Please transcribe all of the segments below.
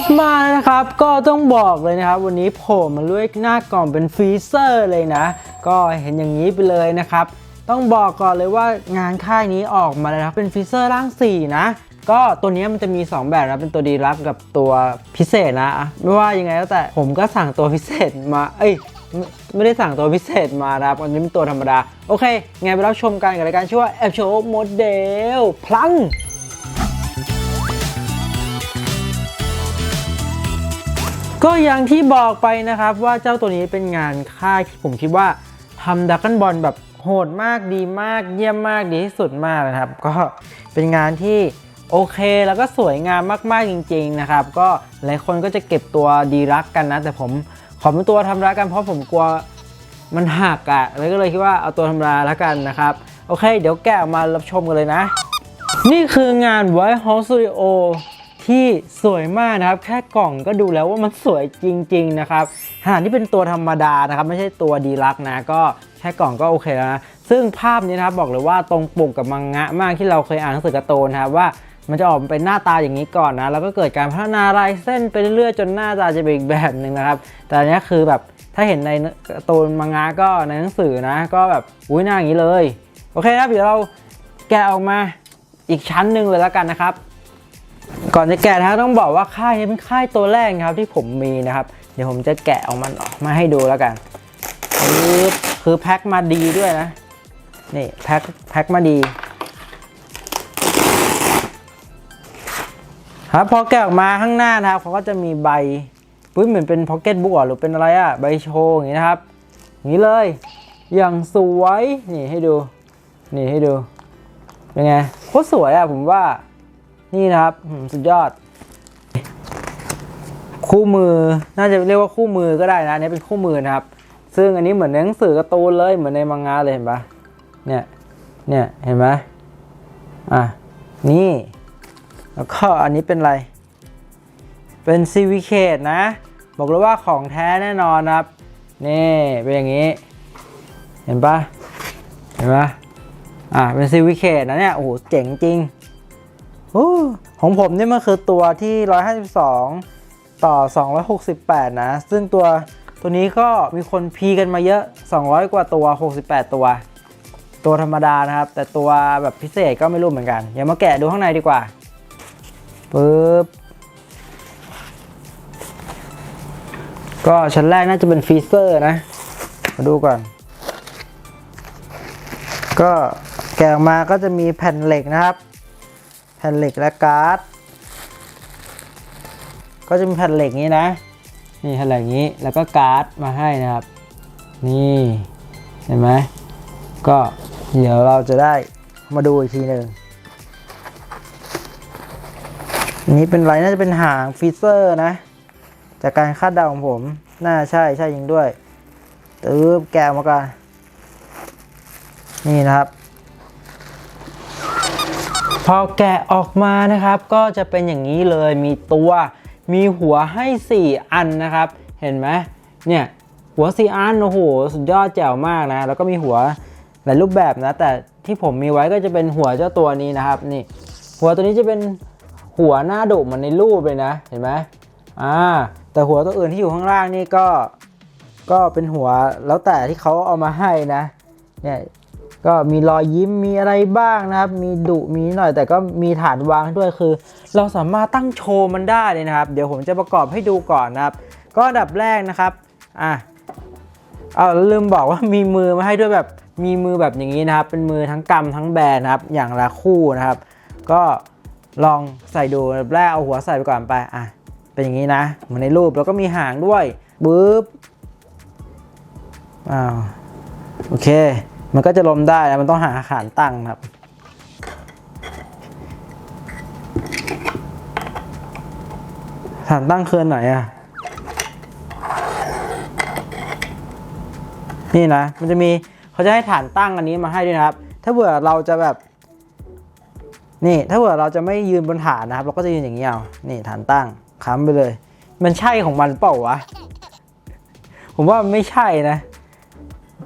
บมานะครับ ก็ต้องบอกเลยนะครับ วันนี้โผล่มาด้วยหน้ากล่องเป็นฟรีเซอร์เลยนะ ก็เห็นอย่างนี้ไปเลยนะครับ ต้องบอกก่อนเลยว่างานค่ายนี้ออกมาแล้วนะครับเป็นฟรีเซอร์ร่าง 4 นะ ก็ตัวนี้มันจะมี 2 แบบนะเป็นตัวดีลักกับตัวพิเศษนะ ไม่ว่ายังไงแล้วแต่ผมก็สั่งตัวพิเศษมา เอ้ยไม่ไม่ได้สั่งตัวพิเศษมานะครับอันนี้เป็นตัวธรรมดา โอเคไงไปรับชมกันกับรายการชื่อว่าแอปโชว์โมเดลพลัง ก็อย่างที่บอกไปนะครับว่าเจ้าตัวนี้เป็นงานค่ายที่ผมคิดว่าทำดักกันบอลแบบโหดมากดีมาก เยี่ยมมากดีที่สุดมากนะครับ ก็เป็นงานที่โอเคแล้วก็สวยงามมากๆจริง ๆนะครับ ก็หลายคนก็จะเก็บตัวดีรักกันนะ แต่ผมขอเป็นตัวทำรักกันเพราะผมกลัวมันหักอะ่ะเลยก็เลยคิดว่าเอาตัวธรราแล้วกันนะครับ โอเค เดี๋ยวแกะออกมารับชมกันเลยนะ นี่คืองาน White House Studio ที่สวยมากนะครับ แค่กล่องก็ดูแล้วว่ามันสวยจริง ๆ นะครับขนาดที่เป็นตัวธรรมดานะครับ ไม่ใช่ตัวดีลักนะ ก็แค่กล่องก็โอเคแล้วนะ ซึ่งภาพนี้นะครับบอกเลยว่าตรงปกกับมังงะมากที่เราเคยอ่านหนังสือการ์ตูนนะครับว่ามันจะออกมาเป็นหน้าตาอย่างนี้ก่อนนะ แล้วก็เกิดการพัฒนาลายเส้นไปเรื่อยๆจนหน้าตาจะเป็นอีกแบบหนึ่งนะครับ แต่อันเนี้ยคือแบบถ้าเห็นในการ์ตูนมังงะก็ในหนังสือนะ ก็แบบอุ้ยหน้าอย่างนี้เลย โอเคนะครับเดี๋ยวเราแกะออกมาอีกชั้นหนึ่งเลยแล้วกันนะครับ ก่อนจะแกะนะครับต้องบอกว่าค่ายนี้เป็นค่ายตัวแรกนะครับที่ผมมีนะครับ เดี๋ยวผมจะแกะออกมันออกมาให้ดูแล้วกันคือคือแพ็คมาดีด้วยนะ นี่แพ็คแพ็คมาดี ครับพอแกะออกมาข้างหน้านะครับเขาก็จะมีใบปุ้ยเหมือนเป็นพ็อกเก็ตบุ๊กหรือเป็นอะไรอะใบโชว์อย่างนี้นะครับอย่างนี้เลย อย่างสวยนี่ให้ดู นี่ให้ดูเป็นไงโคตรสวยอะผมว่า นี่นะครับสุดยอด คู่มือน่าจะเรียกว่าคู่มือก็ได้นะอันนี้เป็นคู่มือนะครับ ซึ่งอันนี้เหมือนในหนังสือการ์ตูนเลยเหมือนในมังงะเลยเห็นปะเนี่ยเนี่ยเห็นไหมอะนี่แล้วก็อันนี้เป็นอะไร เป็นซีวิเคตนะ บอกเลยว่าของแท้แน่นอนครับ นี่เป็นอย่างนี้ เห็นปะเห็นปะอะเป็นซีวิเคตนะเนี่ยโอ้โหเจ๋งจริง ของผมนี่มันคือตัวที่ 152 ต่อ 268 นะ ซึ่งตัวตัวนี้ก็มีคนพีกันมาเยอะ 200 กว่าตัว 68 ตัว ตัวธรรมดานะครับ แต่ตัวแบบพิเศษก็ไม่รู้เหมือนกัน เดี๋ยวมาแกะดูข้างในดีกว่าปึ๊บก็ชั้นแรกน่าจะเป็นฟรีเซอร์นะ มาดูก่อน ก็แกะออกมาก็จะมีแผ่นเหล็กนะครับ แผ่นเหล็กและการ์ดก็จะมีแผ่นเหล็กนี้นะ นี่แผ่นเหล็กนี้แล้วก็การ์ดมาให้นะครับ นี่เห็นไหมก็เดี๋ยวเราจะได้มาดูอีกทีหนึ่งอันนี้เป็นไรน่าจะเป็นหางฟีเซอร์นะ จากการคาดเดาของผม น่าใช่ใช่จริงด้วยตืบแกะออกมาก่อนนี่นะครับ พอแกะออกมานะครับ ก็จะเป็นอย่างนี้เลยมีตัวมีหัวให้ 4 อันนะครับ เห็นไหมเนี่ยหัว 4 อันโอ้โหสุดยอดแจ๋วมากนะ แล้วก็มีหัวหลายรูปแบบนะ แต่ที่ผมมีไว้ก็จะเป็นหัวเจ้าตัวนี้นะครับนี่ หัวตัวนี้จะเป็นหัวหน้าดุเหมือนในรูปเลยนะ เห็นไหมอ่าแต่หัวตัวอื่นที่อยู่ข้างล่างนี่ก็ก็เป็นหัวแล้วแต่ที่เขาเอามาให้นะเนี่ย ก็มีรอยยิ้มมีอะไรบ้างนะครับ มีดุมีหน่อยแต่ก็มีฐานวางด้วยคือ เราสามารถตั้งโชว์มันได้เลยนะครับ เดี๋ยวผมจะประกอบให้ดูก่อนนะครับ ก็อันดับแรกนะครับอะเอาลืมบอกว่ามีมือมาให้ด้วยแบบมีมือแบบอย่างนี้นะครับ เป็นมือทั้งกำทั้งแบนนะครับ อย่างละคู่นะครับ ก็ลองใส่ดูอันดับแรกเอาหัวใส่ไปก่อนไปอะเป็นอย่างนี้นะเหมือนในรูปแล้วก็มีหางด้วยปึ๊บอ้าวโอเค มันก็จะลมได้นะมันต้องหาขานตั้งครับ ฐานตั้งคืออนไหนอะ นี่นะ มันจะมีเขาจะให้ฐานตั้งอันนี้มาให้ด้วยนะครับ ถ้าเผื่อเราจะแบบ นี่ ถ้าเผื่อเราจะไม่ยืนบนฐานนะครับ เราก็จะยืนอย่างนี้เอานี่ฐานตั้งค้ำไปเลย มันใช่ของมันเปล่าวะ ผมว่ามันไม่ใช่นะ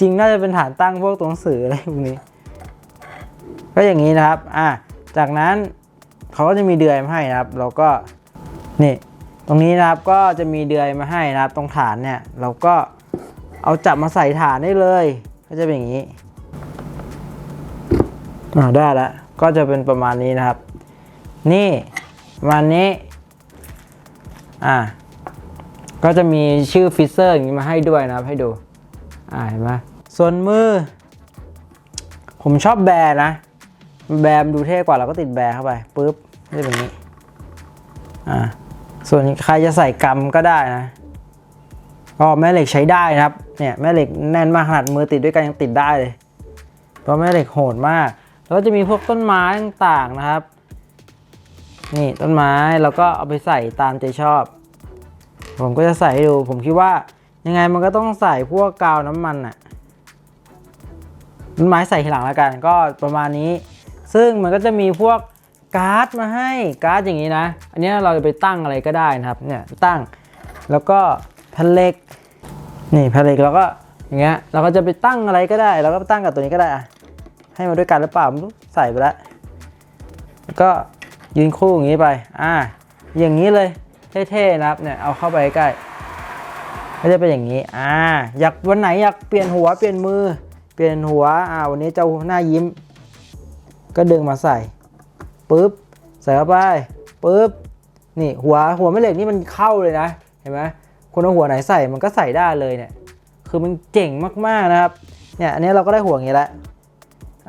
ริงน่าจะเป็นฐานตั้งพวกตัวหนังสืออะไรพวกนี้ ก็อย่างนี้นะครับ อะจากนั้นเขาก็จะมีเดือยมาให้นะครับ เราก็ นี่ ตรงนี้นะครับ ก็จะมีเดือยมาให้นะครับ ตรงฐานเนี่ย เราก็เอาจับมาใส่ฐานได้เลย ก็จะเป็นอย่างนี้ อ่า ได้ล้วก็จะเป็นประมาณนี้นะครับ นี่ประมาณนี้ อ่า ก็จะมีชื่อฟิเซอร์อย่างนี้มาให้ด้วยนะครับ ให้ดู อ่า เห็นไหม ส่วนมือ ผมชอบแบร์นะ แบร์ดูเท่กว่าเราก็ติดแบร์เข้าไปปุ๊บก็จะเป็นอย่างนี้ อ่า ส่วนใครจะใส่กำก็ได้นะก็แม่เหล็กใช้ได้นะครับ เนี่ยแม่เหล็กแน่นมากขนาดมือติดด้วยกันยังติดได้เลย เพราะแม่เหล็กโหดมาก แล้วก็จะมีพวกต้นไม้ต่างๆนะครับ นี่ต้นไม้แล้วก็เอาไปใส่ตามใจชอบ ผมก็จะใส่ให้ดู ผมคิดว่ายังไงมันก็ต้องใส่พวกกาวน้ำมันอะ ไม้ใส่ทีหลังแล้วกันก็ประมาณนี้ ซึ่งมันก็จะมีพวกการ์ดมาให้การ์ดอย่างนี้นะ อันนี้เราจะไปตั้งอะไรก็ได้นะครับเนี่ยตั้งแล้วก็แผ่นเหล็กนี่แผ่นเหล็กแล้วก็อย่างเงี้ยเราก็จะไปตั้งอะไรก็ได้เราก็ตั้งกับตัวนี้ก็ได้อะให้มาด้วยกันหรือเปล่าไม่รู้ใส่ไปแล้วแล้วก็ยืนคู่อย่างนี้ไปอ่าอย่างนี้เลยเท่ๆนะครับเนี่ยเอาเข้าไปใกล้ก็จะเป็นอย่างนี้อ่าอยากวันไหนอยากเปลี่ยนหัวเปลี่ยนมือ เปลี่ยนหัวอ่าวันนี้เจ้าหน้ายิ้ม ก็ดึงมาใส่ปุ๊บใส่เข้าไปปุ๊บนี่หัวหัวแม่เหล็กนี่มันเข้าเลยนะ เห็นไหมคุณเอาหัวไหนใส่มันก็ใส่ได้เลยเนี่ย คือมันเจ๋งมากๆนะครับ เนี่ยอันนี้เราก็ได้หัวอย่างนี้แล้ว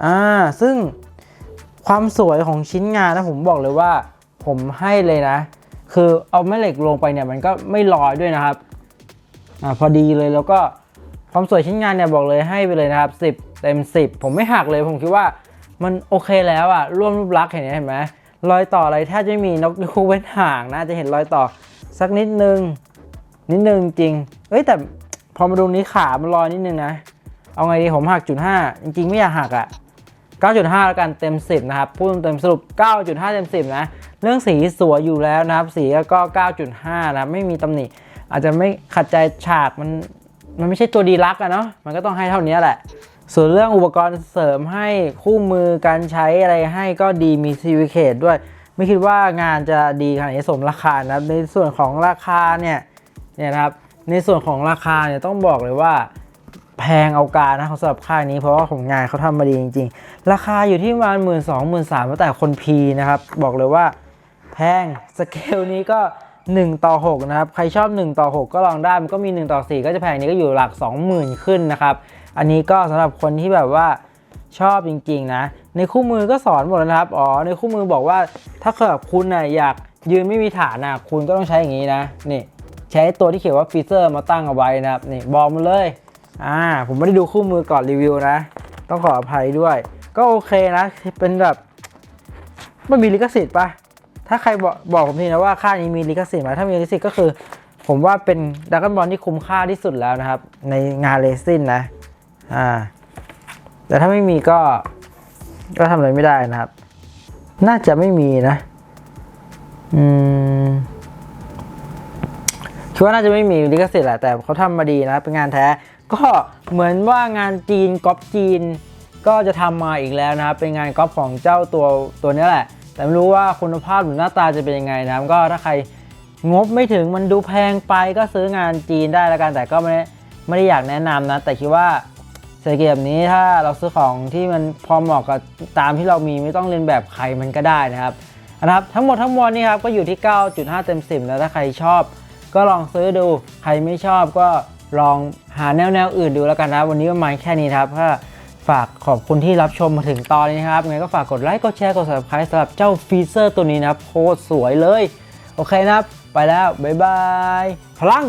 อ่าซึ่งความสวยของชิ้นงานนะผมบอกเลยว่า ผมให้เลยนะ คือเอาแม่เหล็กลงไปเนี่ยมันก็ไม่ลอยด้วยนะครับอ่าพอดีเลยแล้วก็ ความสวยชิ้นงานเนี่ยบอกเลยให้ไปเลยนะครับ 10 เต็ม 10 ผมไม่หักเลยผมคิดว่ามันโอเคแล้วอะร่วมรูปลักษณ์เห็นไหมเห็นไหมรอยต่ออะไรแทบจะไม่มีนกคูเว้นห่างนะจะเห็นรอยต่อสักนิดนึง นิดนึงจริง เอ้ยแต่พอมาดูนี้ขามันลอยนิดนึงนะ เอาไงดีผมหักจุดห้าจริงๆ ไม่อยากหักอะ9.5 แล้วกันเต็ม 10 นะครับ พูดเต็มสรุป 9.5 เต็ม 10 นะ เรื่องสีสวยอยู่แล้วนะครับ สีก็ 9.5 นะไม่มีตำหนิอาจจะไม่ขัดใจฉากมัน มันไม่ใช่ตัวดีลักอะเนาะมันก็ต้องให้เท่านี้แหละ ส่วนเรื่องอุปกรณ์เสริมให้คู่มือการใช้อะไรให้ก็ดีมีซีวิเคทด้วย ไม่คิดว่างานจะดีขนาดนี้สมราคานะครับในส่วนของราคาเนี่ยเนี่ยนะครับในส่วนของราคาเนี่ยต้องบอกเลยว่าแพงเอาการนะสำหรับค่ายนี้เพราะว่าของงานเขาทำมาดีจริง ๆ ราคาอยู่ที่ประมาณหมื่นสองหมื่นสามแต่คนพีนะครับ บอกเลยว่าแพงสเกลนี้ก็ 1 ต่อ 6 นะครับ ใครชอบ 1 ต่อ 6 ก็ลองได้ มันก็มี 1 ต่อ 4 ก็จะแพงนี้ก็อยู่หลัก 20,000 ขึ้นนะครับ อันนี้ก็สำหรับคนที่แบบว่าชอบจริงๆนะ ในคู่มือก็สอนหมดแล้วนะครับ อ๋อ ในคู่มือบอกว่าถ้าเกิดคุณน่ะอยากยืนไม่มีฐานนะคุณก็ต้องใช้อย่างนี้นะ นี่ใช้ตัวที่เขียนว่าฟีเซอร์มาตั้งเอาไว้นะครับ นี่บอกมาเลย อ่า ผมไม่ได้ดูคู่มือก่อนรีวิวนะ ต้องขออภัยด้วย ก็โอเคนะ เป็นแบบไมันมีลิขสิทธิ์ปะ ถ้าใครบอกบอกผมทีนะว่าค่ายนี้มีลิขสิทธิ์ไหมถ้ามีลิขสิทธิ์ก็คือ ผมว่าเป็นดักกันบอลที่คุ้มค่าที่สุดแล้วนะครับ ในงานเลสซินนะอ่าแต่ถ้าไม่มีก็ก็ทำอะไรไม่ได้นะครับ น่าจะไม่มีนะอืมคิดว่าน่าจะไม่มีลิขสิทธิ์แหละแต่เขาทำมาดีนะเป็นงานแท้ ก็เหมือนว่างานจีนก๊อปจีน ก็จะทำมาอีกแล้วนะครับเป็นงานก๊อปของเจ้าตัวตัวนี้แหละ แต่ไม่รู้ว่าคุณภาพหรือหน้าตาจะเป็นยังไงนะก็ถ้าใครงบไม่ถึงมันดูแพงไปก็ซื้องานจีนได้แล้วกันแต่ก็ไม่ได้ไม่ได้อยากแนะนำนะ แต่คิดว่าเศรษฐกิจแบบนี้ถ้าเราซื้อของที่มันพอเหมาะกับตามที่เรามีไม่ต้องเรียนแบบใครมันก็ได้นะครับนะครับทั้งหมดทั้งมวลนี่ครับก็อยู่ที่ 9.5 เต็ม 10 แล้วถ้าใครชอบ ก็ลองซื้อดูใครไม่ชอบก็ลองหาแนวแนวอื่นดูแล้วกันนะวันนี้ประมาณแค่นี้ครับก็ ฝากขอบคุณที่รับชมมาถึงตอนนี้นะครับไงก็ฝากกดไลค์ กดแชร์ กด subscribe สำหรับเจ้าฟีเซอร์ตัวนี้นะครับโคตรสวยเลย โอเคนะครับ ไปแล้ว บ๊ายบาย พลัง